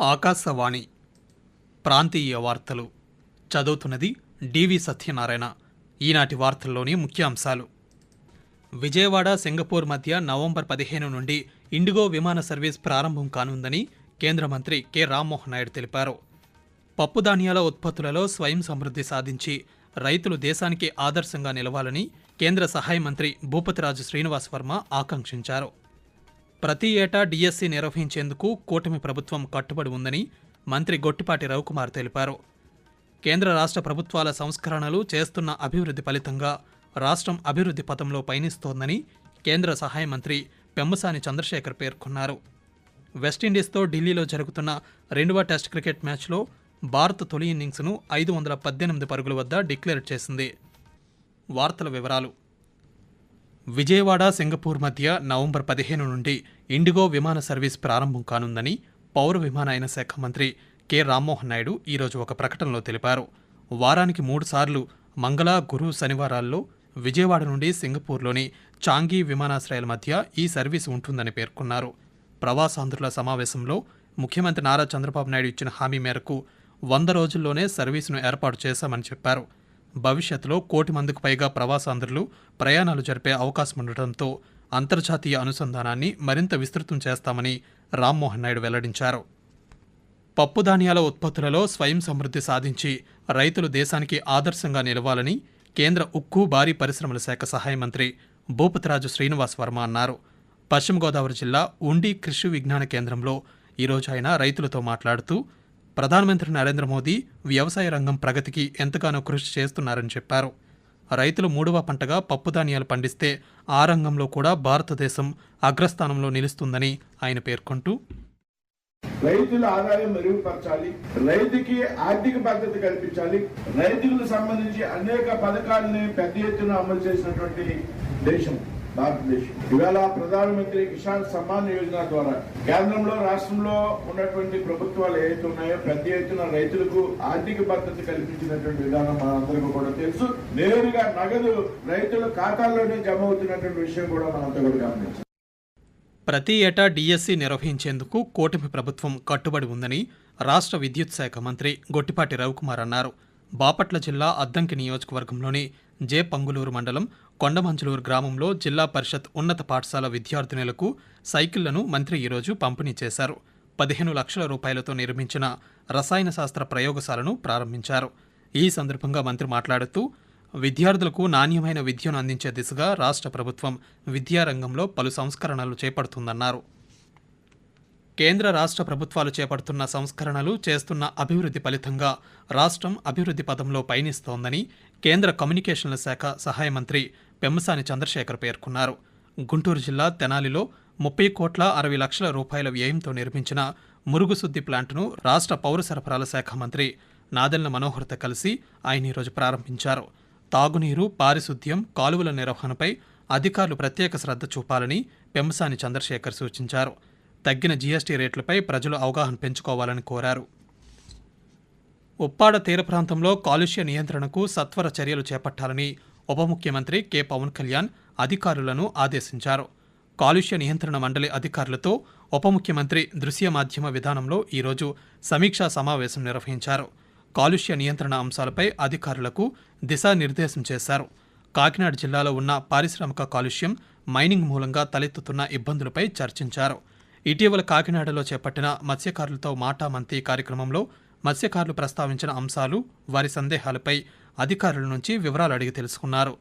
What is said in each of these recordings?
ఆకాశవాణి ప్రాంతీయ వార్తలు చదువుతున్నది డివి సత్యనారాయణ. ఈనాటి వార్తల్లోని ముఖ్యాంశాలు. విజయవాడ సింగపూర్ మధ్య నవంబర్ పదిహేను నుండి ఇండిగో విమాన సర్వీస్ ప్రారంభం కానుందని కేంద్ర మంత్రి కె. రామ్మోహన్ నాయుడు తెలిపారు. పప్పు ధాన్యాల ఉత్పత్తులలో స్వయం సమృద్ధి సాధించి రైతులు దేశానికి ఆదర్శంగా నిలవాలని కేంద్ర సహాయ మంత్రి భూపతిరాజు శ్రీనివాస్ వర్మ ఆకాంక్షించారు. ప్రతి ఏటా డిఎస్సి నిర్వహించేందుకు కూటమి ప్రభుత్వం కట్టుబడి ఉందని మంత్రి గొట్టిపాటి రవికుమార్ తెలిపారు. కేంద్ర రాష్ట్ర ప్రభుత్వాల సంస్కరణలు చేస్తున్న అభివృద్ధి ఫలితంగా రాష్ట్రం అభివృద్ధి పథంలో పయనిస్తోందని కేంద్ర సహాయ మంత్రి పెమ్మసాని చంద్రశేఖర్ పేర్కొన్నారు. వెస్టిండీస్తో ఢిల్లీలో జరుగుతున్న రెండవ టెస్ట్ క్రికెట్ మ్యాచ్లో భారత్ తొలి ఇన్నింగ్స్ను ఐదు వందల పద్దెనిమిది పరుగుల వద్ద డిక్లేర్ చేసింది. వార్తల వివరాలు విజయవాడ సింగపూర్ మధ్య నవంబర్ పదిహేను నుండి ఇండిగో విమాన సర్వీస్ ప్రారంభం కానుందని పౌర విమానయాన శాఖ మంత్రి కె. రామ్మోహన్ నాయుడు ఈరోజు ఒక ప్రకటనలో తెలిపారు. వారానికి మూడుసార్లు మంగళ గురు శనివారాల్లో విజయవాడ నుండి సింగపూర్లోని చాంగీ విమానాశ్రయాల మధ్య ఈ సర్వీస్ ఉంటుందని పేర్కొన్నారు. ప్రవాసాంధ్రుల సమావేశంలో ముఖ్యమంత్రి నారా చంద్రబాబు నాయుడు ఇచ్చిన హామీ మేరకు వంద రోజుల్లోనే సర్వీసును ఏర్పాటు చేశామని చెప్పారు. భవిష్యత్తులో కోటి మందికి పైగా ప్రవాసాంధ్రులు ప్రయాణాలు జరిపే అవకాశం ఉండటంతో అంతర్జాతీయ అనుసంధానాన్ని మరింత విస్తృతం చేస్తామని రామ్మోహన్ నాయుడు వెల్లడించారు. పప్పు ధాన్యాల ఉత్పత్తులలో స్వయం సమృద్ధి సాధించి రైతులు దేశానికి ఆదర్శంగా నిలవాలని కేంద్ర ఉక్కు భారీ పరిశ్రమల శాఖ సహాయ మంత్రి భూపతిరాజు శ్రీనివాస్ వర్మ అన్నారు. పశ్చిమ గోదావరి జిల్లా ఉండి కృషి విజ్ఞాన కేంద్రంలో ఈరోజు ఆయన రైతులతో మాట్లాడుతూ ప్రధానమంత్రి నరేంద్ర మోదీ వ్యవసాయ రంగం ప్రగతికి ఎంతగానో కృషి చేస్తున్నారని చెప్పారు. రైతులు మూడవ పంటగా పప్పు ధాన్యాలు పండిస్తే ఆ రంగంలో కూడా భారతదేశం అగ్రస్థానంలో నిలుస్తుందని ఆయన పేర్కొంటూ రైతుల ఆదాయం మెరుగుపరచాలి రైతుకి ఆర్థిక భద్రత కల్పించాలి రైతులకు సంబంధించి అనేక పథకాలని పెద్ద ఎత్తున అమలు చేసినటువంటి దేశం. భారతదేశం ఇవాళ ప్రధానమంత్రి కిసాన్ సమ్మాన్ యోజన ద్వారా కేంద్రంలో రాష్ట్రంలో ఉన్నటువంటి ప్రభుత్వాలు ఏవైతే ఉన్నాయో పెద్ద ఎత్తున రైతులకు ఆర్థిక భద్రత కల్పించినటువంటి విధానం మనందరికీ కూడా తెలుసు. నేరుగా నగదు రైతుల ఖాతాల్లోనే జమ అవుతున్నటువంటి విషయం కూడా మనంతా కూడా గమనించాం ప్రతి ఏటా డిఎస్సి నిర్వహించేందుకు కూటమి ప్రభుత్వం కట్టుబడి ఉందని రాష్ట్ర విద్యుత్ శాఖ మంత్రి గొట్టిపాటి రవికుమార్ అన్నారు. బాపట్ల జిల్లా అద్దంకి నియోజకవర్గంలోని జే పంగులూరు మండలం కొండమంచులూరు గ్రామంలో జిల్లా పరిషత్ ఉన్నత పాఠశాల విద్యార్థినులకు సైకిళ్ళను మంత్రి ఈరోజు పంపిణీ చేశారు. పదిహేను లక్షల రూపాయలతో నిర్మించిన రసాయన శాస్త్ర ప్రయోగశాలను ప్రారంభించారు. ఈ సందర్భంగా మంత్రి మాట్లాడుతూ విద్యార్థులకు నాణ్యమైన విద్యను అందించే దిశగా రాష్ట్ర ప్రభుత్వం విద్యారంగంలో పలు సంస్కరణలు చేపడుతుందన్నారు. కేంద్ర రాష్ట్ర ప్రభుత్వాలు చేపడుతున్న సంస్కరణలు చేస్తున్న అభివృద్ధి ఫలితంగా రాష్ట్రం అభివృద్ధి పదంలో పయనిస్తోందని కేంద్ర కమ్యూనికేషన్ల శాఖ సహాయ మంత్రి పెమ్మసాని చంద్రశేఖర్ పేర్కొన్నారు. గుంటూరు జిల్లా తెనాలిలో ముప్పై కోట్ల అరవై లక్షల రూపాయల వ్యయంతో నిర్మించిన మురుగుశుద్ధి ప్లాంటును రాష్ట్ర పౌర సరఫరాల శాఖ మంత్రి నాదెళ్ళ మనోహర్తో కలిసి ఆయన ఈరోజు ప్రారంభించారు. తాగునీరు పారిశుద్ధ్యం కాలువల నిర్వహణపై అధికారులు ప్రత్యేక శ్రద్ధ చూపాలని పెమ్మసాని చంద్రశేఖర్ సూచించారు. తగ్గిన జీఎస్టీ రేట్లపై ప్రజలు అవగాహన పెంచుకోవాలని కోరారు. ఉప్పాడ తీర ప్రాంతంలో కాలుష్య నియంత్రణకు సత్వర చర్యలు చేపట్టాలని ఉప ముఖ్యమంత్రి కె. పవన్ కళ్యాణ్ అధికారులను ఆదేశించారు. కాలుష్య నియంత్రణ మండలి అధికారులతో ఉప ముఖ్యమంత్రి దృశ్య మాధ్యమ విధానంలో ఈరోజు సమీక్షా సమావేశం నిర్వహించారు. కాలుష్య నియంత్రణ అంశాలపై అధికారులకు దిశానిర్దేశం చేశారు. కాకినాడ జిల్లాలో ఉన్న పారిశ్రామిక కాలుష్యం మైనింగ్ మూలంగా తలెత్తుతున్న ఇబ్బందులపై చర్చించారు. ఇటీవల కాకినాడలో చేపట్టిన మత్స్యకారులతో మాటామంతి కార్యక్రమంలో మత్స్యకారులు ప్రస్తావించిన అంశాలు వారి సందేహాలపై అధికారుల నుంచి వివరాలు అడిగి తెలుసుకున్నారు.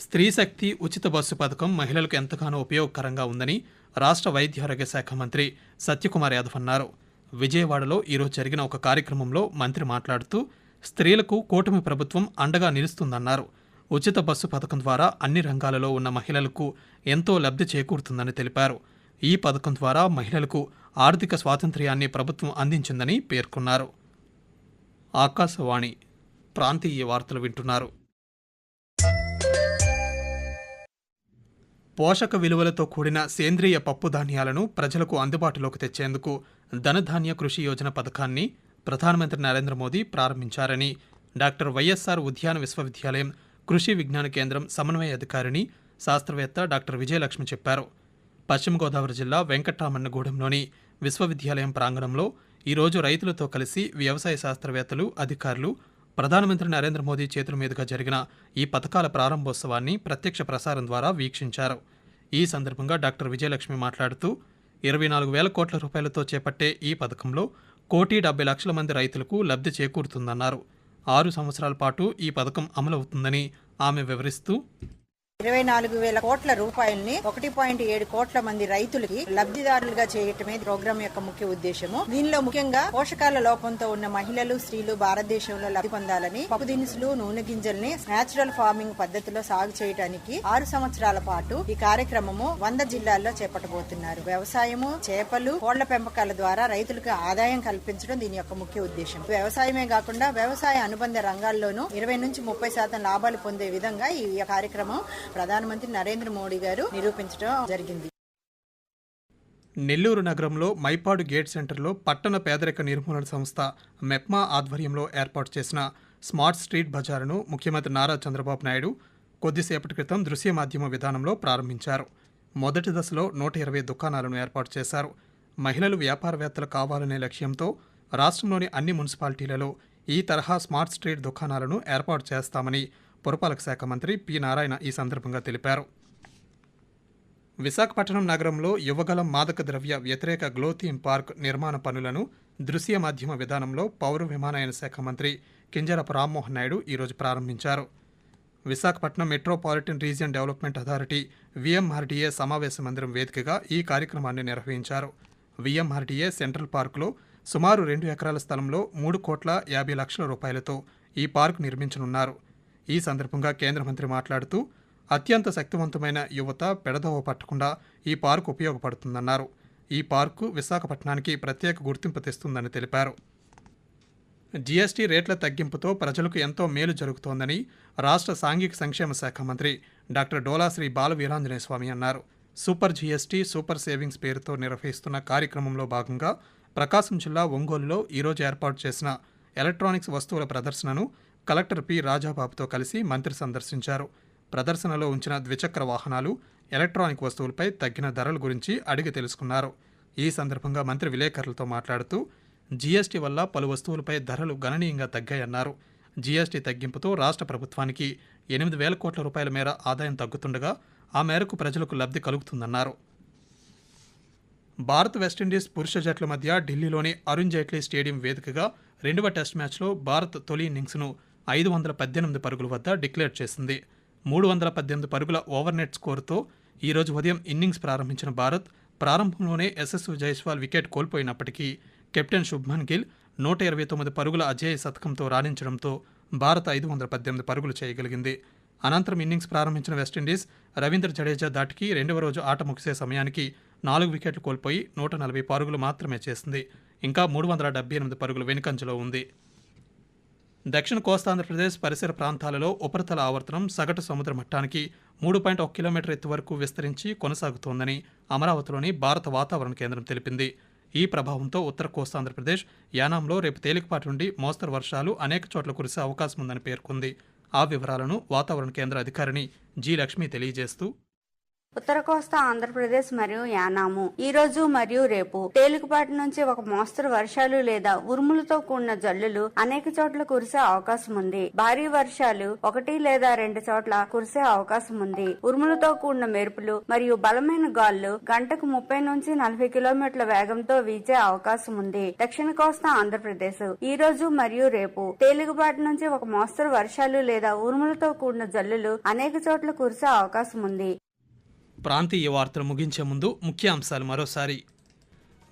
స్త్రీ శక్తి ఉచిత బస్సు పథకం మహిళలకు ఎంతగానో ఉపయోగకరంగా ఉందని రాష్ట్ర వైద్యారోగ్య శాఖ మంత్రి సత్యకుమార్ యాదవ్ అన్నారు. విజయవాడలో ఈరోజు జరిగిన ఒక కార్యక్రమంలో మంత్రి మాట్లాడుతూ స్త్రీలకు కూటమి ప్రభుత్వం అండగా నిలుస్తుందన్నారు. ఉచిత బస్సు పథకం ద్వారా అన్ని రంగాలలో ఉన్న మహిళలకు ఎంతో లబ్ధి చేకూరుతుందని తెలిపారు. ఈ పథకం ద్వారా మహిళలకు ఆర్థిక స్వాతంత్ర్యాన్ని ప్రభుత్వం అందించిందని పేర్కొన్నారు. ఆకాశవాణి ప్రాంతీయ వార్తలు వింటున్నారు. పోషక విలువలతో కూడిన సేంద్రియ పప్పు ధాన్యాలను ప్రజలకు అందుబాటులోకి తెచ్చేందుకు ధనధాన్య కృషి యోజన పథకాన్ని ప్రధానమంత్రి నరేంద్ర మోదీ ప్రారంభించారని డాక్టర్ వైఎస్ఆర్ ఉద్యాన విశ్వవిద్యాలయం కృషి విజ్ఞాన కేంద్రం సమన్వయ అధికారిని శాస్త్రవేత్త డాక్టర్ విజయలక్ష్మి చెప్పారు. పశ్చిమ గోదావరి జిల్లా వెంకట్రామన్నగూడెంలోని విశ్వవిద్యాలయం ప్రాంగణంలో ఈరోజు రైతులతో కలిసి వ్యవసాయ శాస్త్రవేత్తలు అధికారులు ప్రధానమంత్రి నరేంద్ర మోదీ చేతుల మీదుగా జరిగిన ఈ పథకాల ప్రారంభోత్సవాన్ని ప్రత్యక్ష ప్రసారం ద్వారా వీక్షించారు. ఈ సందర్భంగా డాక్టర్ విజయలక్ష్మి మాట్లాడుతూ ఇరవై నాలుగు వేల కోట్ల రూపాయలతో చేపట్టే ఈ పథకంలో కోటి డెబ్బై లక్షల మంది రైతులకు లబ్ధి చేకూరుతుందన్నారు. ఆరు సంవత్సరాల పాటు ఈ పథకం అమలవుతుందని ఆమె వివరిస్తూ ఇరవై నాలుగు వేల కోట్ల రూపాయల్ని ఒకటి పాయింట్ ఏడు కోట్ల మంది రైతులకి లబ్ధిదారులుగా చేయటమే ప్రోగ్రాం యొక్క ముఖ్య ఉద్దేశము. దీనిలో ముఖ్యంగా పోషకాల లోపంతో ఉన్న మహిళలు స్త్రీలు భారతదేశంలో లబ్ధి పొందాలని పప్పు దినుసులు నూనె గింజల్ని నేచురల్ ఫార్మింగ్ పద్ధతిలో సాగు చేయడానికి ఆరు సంవత్సరాల పాటు ఈ కార్యక్రమము వంద జిల్లాల్లో చేపట్టబోతున్నారు. వ్యవసాయము చేపలు కోళ్ళ పెంపకాల ద్వారా రైతులకు ఆదాయం కల్పించడం దీని యొక్క ముఖ్య ఉద్దేశం వ్యవసాయమే కాకుండా వ్యవసాయ అనుబంధ రంగాల్లోనూ ఇరవై నుంచి ముప్పై శాతం లాభాలు పొందే విధంగా ఈ కార్యక్రమం ప్రధానమంత్రి నరేంద్ర మోడీ గారు నిరూపించడం జరిగింది. నెల్లూరు నగరంలో మైపాడు గేట్ సెంటర్లో పట్టణ పేదరిక నిర్మూలన సంస్థ మెప్మా ఆధ్వర్యంలో ఏర్పాటు చేసిన స్మార్ట్ స్ట్రీట్ బజారును ముఖ్యమంత్రి నారా చంద్రబాబు నాయుడు కొద్దిసేపటి క్రితం దృశ్య మాధ్యమ విధానంలో ప్రారంభించారు. మొదటి దశలో నూట ఇరవై దుకాణాలను ఏర్పాటు చేశారు. మహిళలు వ్యాపారవేత్తలు కావాలనే లక్ష్యంతో రాష్ట్రంలోని అన్ని మున్సిపాలిటీలలో ఈ తరహా స్మార్ట్ స్ట్రీట్ దుకాణాలను ఏర్పాటు చేస్తామని పురపాలక శాఖ మంత్రి పి నారాయణ ఈ సందర్భంగా తెలిపారు. విశాఖపట్నం నగరంలో యువగలం మాదక ద్రవ్య వ్యతిరేక గ్లో థీమ్ పార్క్ నిర్మాణ పనులను దృశ్య మాధ్యమ విధానంలో పౌర విమానయాన శాఖ మంత్రి కింజరపు రామ్మోహన్ నాయుడు ఈరోజు ప్రారంభించారు. Visakhapatnam metropolitan region development authority VMRDA సమావేశ మందిరం వేదికగా ఈ కార్యక్రమాన్ని నిర్వహించారు. విఎంఆర్డీఏ సెంట్రల్ పార్కులో సుమారు రెండు ఎకరాల స్థలంలో మూడు కోట్ల యాభై లక్షల రూపాయలతో ఈ పార్క్ నిర్మించనున్నారు. ఈ సందర్భంగా కేంద్ర మంత్రి మాట్లాడుతూ అత్యంత శక్తివంతమైన యువత పెడదోవ పట్టకుండా ఈ పార్కు ఉపయోగపడుతుందన్నారు. ఈ పార్కు విశాఖపట్నానికి ప్రత్యేక గుర్తింపు తెస్తుందని తెలిపారు. జీఎస్టీ రేట్ల తగ్గింపుతో ప్రజలకు ఎంతో మేలు జరుగుతోందని రాష్ట్ర సాంఘిక సంక్షేమ శాఖ మంత్రి డాక్టర్ డోలాశ్రీ బాల వీరాంజనేయ స్వామి అన్నారు. సూపర్ జీఎస్టీ సూపర్ సేవింగ్స్ పేరుతో నిర్వహిస్తున్న కార్యక్రమంలో భాగంగా ప్రకాశం జిల్లా ఒంగోలులో ఈరోజు ఏర్పాటు చేసిన ఎలక్ట్రానిక్స్ వస్తువుల ప్రదర్శనను కలెక్టర్ పి. రాజాబాబుతో కలిసి మంత్రి సందర్శించారు. ప్రదర్శనలో ఉంచిన ద్విచక్ర వాహనాలు ఎలక్ట్రానిక్ వస్తువులపై తగ్గిన ధరల గురించి అడిగి తెలుసుకున్నారు. ఈ సందర్భంగా మంత్రి విలేకరులతో మాట్లాడుతూ జీఎస్టీ వల్ల పలు వస్తువులపై ధరలు గణనీయంగా తగ్గాయన్నారు. జీఎస్టీ తగ్గింపుతో రాష్ట్ర ప్రభుత్వానికి ఎనిమిది వేల కోట్ల రూపాయల మేర ఆదాయం తగ్గుతుండగా ఆ మేరకు ప్రజలకు లబ్ధి కలుగుతుందన్నారు. భారత్ వెస్టిండీస్ పురుష జట్ల మధ్య ఢిల్లీలోని అరుణ్ జైట్లీ స్టేడియం వేదికగా రెండవ టెస్ట్ మ్యాచ్లో భారత్ తొలి ఇన్నింగ్స్ను ఐదు వందల పద్దెనిమిది పరుగుల వద్ద డిక్లేర్ చేసింది. మూడు వందల పద్దెనిమిది పరుగుల ఓవర్ నెట్ స్కోర్తో ఈరోజు ఉదయం ఇన్నింగ్స్ ప్రారంభించిన భారత్ ప్రారంభంలోనే యశస్వి జైస్వాల్ వికెట్ కోల్పోయినప్పటికీ కెప్టెన్ శుభ్మన్ గిల్ నూట ఇరవై తొమ్మిది పరుగుల అజేయ శతకంతో రాణించడంతో భారత్ ఐదు వందల పద్దెనిమిది పరుగులు చేయగలిగింది. అనంతరం ఇన్నింగ్స్ ప్రారంభించిన వెస్టిండీస్ రవీంద్ర జడేజా దాటికి రెండవ రోజు ఆట ముగిసే సమయానికి నాలుగు వికెట్లు కోల్పోయి నూట నలభై పరుగులు మాత్రమే చేసింది. ఇంకా మూడు వందల డెబ్బై ఎనిమిది పరుగులు వెనుకంజలో ఉంది. దక్షిణ కోస్తాంధ్రప్రదేశ్ పరిసర ప్రాంతాలలో ఉపరితల ఆవర్తనం సగటు సముద్ర మట్టానికి మూడు పాయింట్ ఒక కిలోమీటర్ ఎత్తు వరకు విస్తరించి కొనసాగుతోందని అమరావతిలోని భారత వాతావరణ కేంద్రం తెలిపింది. ఈ ప్రభావంతో ఉత్తర కోస్తాంధ్రప్రదేశ్ యానాంలో రేపు తేలికపాటి నుండి మోస్తరు వర్షాలు అనేక చోట్ల కురిసే అవకాశం ఉందని పేర్కొంది. ఆ వివరాలను వాతావరణ కేంద్ర అధికారిని జి లక్ష్మి తెలియజేస్తూ ఉత్తర కోస్తా ఆంధ్రప్రదేశ్ మరియు యానాము. ఈ రోజు మరియు రేపు. తేలికపాటి నుంచి ఒక మోస్తరు వర్షాలు లేదా ఉరుములతో కూడిన జల్లులు అనేక చోట్ల కురిసే అవకాశం ఉంది. భారీ వర్షాలు ఒకటి లేదా రెండు చోట్ల కురిసే అవకాశం ఉంది. ఉరుములతో కూడిన మెరుపులు మరియు బలమైన గాళ్ళు గంటకు ముప్పై నుంచి నలభై కిలోమీటర్ల వేగంతో వీచే అవకాశం ఉంది. దక్షిణ కోస్తా ఆంధ్రప్రదేశ్. ఈ రోజు మరియు రేపు. తేలికపాటి నుంచి ఒక మోస్తరు వర్షాలు లేదా ఉరుములతో కూడిన జల్లులు అనేక చోట్ల కురిసే అవకాశం ఉంది. ప్రాంతీయ వార్తలు ముగించే ముందు ముఖ్యాంశాలు మరోసారి.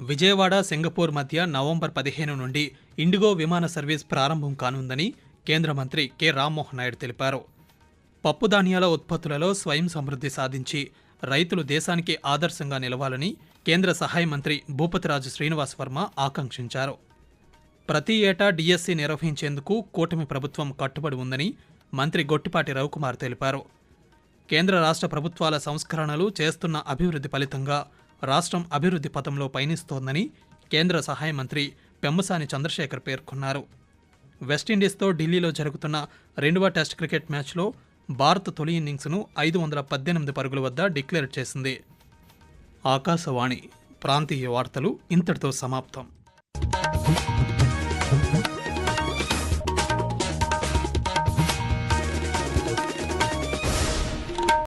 విజయవాడ సింగపూర్ మధ్య నవంబర్ పదిహేను నుండి ఇండిగో విమాన సర్వీస్ ప్రారంభం కానుందని కేంద్ర మంత్రి కె. రామ్మోహన్ నాయుడు తెలిపారు. పప్పు ధాన్యాల ఉత్పత్తులలో స్వయం సమృద్ధి సాధించి రైతులు దేశానికి ఆదర్శంగా నిలవాలని కేంద్ర సహాయ మంత్రి భూపతిరాజు శ్రీనివాస్ వర్మ ఆకాంక్షించారు. ప్రతి ఏటా డిఎస్సి నిర్వహించేందుకు కూటమి ప్రభుత్వం కట్టుబడి ఉందని మంత్రి గొట్టిపాటి రవికుమార్ తెలిపారు. కేంద్ర రాష్ట్ర ప్రభుత్వాల సంస్కరణలు చేస్తున్న అభివృద్ధి ఫలితంగా రాష్ట్రం అభివృద్ధి పథంలో పయనిస్తోందని కేంద్ర సహాయ మంత్రి పెమ్మసాని చంద్రశేఖర్ పేర్కొన్నారు. వెస్టిండీస్తో ఢిల్లీలో జరుగుతున్న రెండవ టెస్ట్ క్రికెట్ మ్యాచ్లో భారత్ తొలి ఇన్నింగ్స్ను ఐదు వందల పద్దెనిమిది పరుగుల వద్ద డిక్లేర్ చేసింది. ఆకాశవాణి ప్రాంతీయ వార్తలు ఇంతటితో సమాప్తం.